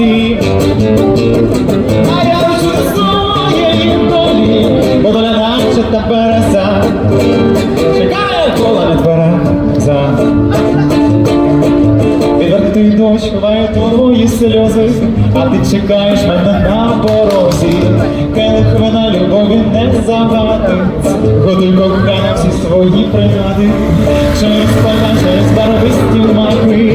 голі. А я лечу до своєї долі, бо доля наче та береза. Чекає кола не твереза. Відвертий дощ ховає твої сльози, а ти чекаєш мене на порозі. Келих вина любові не загадить, Готуй кохання всі свої принади. Через поля, через барвисті маки,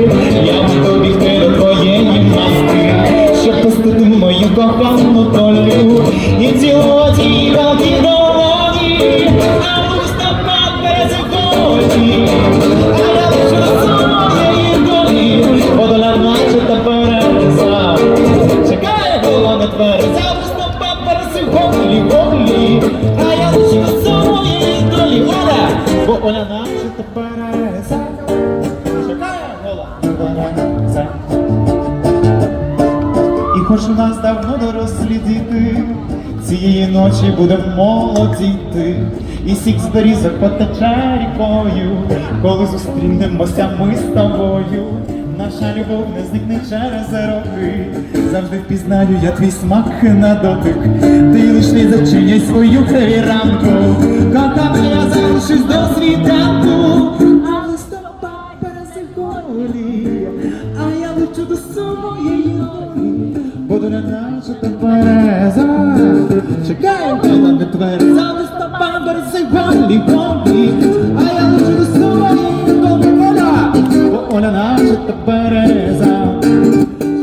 мою кохану долю і цілувати її галки долоні, а листопад перезаходить, а я лише до своєї долі, бо наче та береза. Чекає гола не твереза, листопад перезаходить, голі, а я лише до своєї долі, Оля, бо Оля наче та береза. Чекає гола не твереза. Хоч у нас давно дорослі діти, цієї ночі будемо молодіти, і сік з берізок потече рікою, коли зустрінемося ми з тобою. Наша любов не зникне через роки, завжди впізнаю я твій смак на дотик. Ти лиш зачиняй свою ранку, кохана я залишусь до світанку, а листопад пересихолі, а я лечу до своєї долі, бо доля наша та береза, чекає кола не твереза, листопад пересихолі, а я лечу до своєї долі, Оля, бо Оля наша та береза,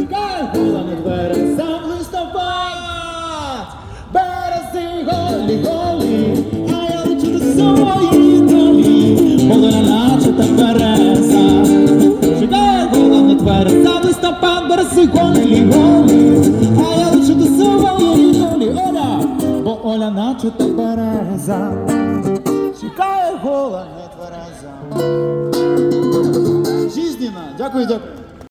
чекає кола не твереза, листопад, берези голі, голі, а я лечу до своєї долі, бо доля наша та береза, чекає кола не твереза, листопад, берези голі, голі, а бо наче ти береза, чекає гола не твереза. Жизненно. Дякую, дякую.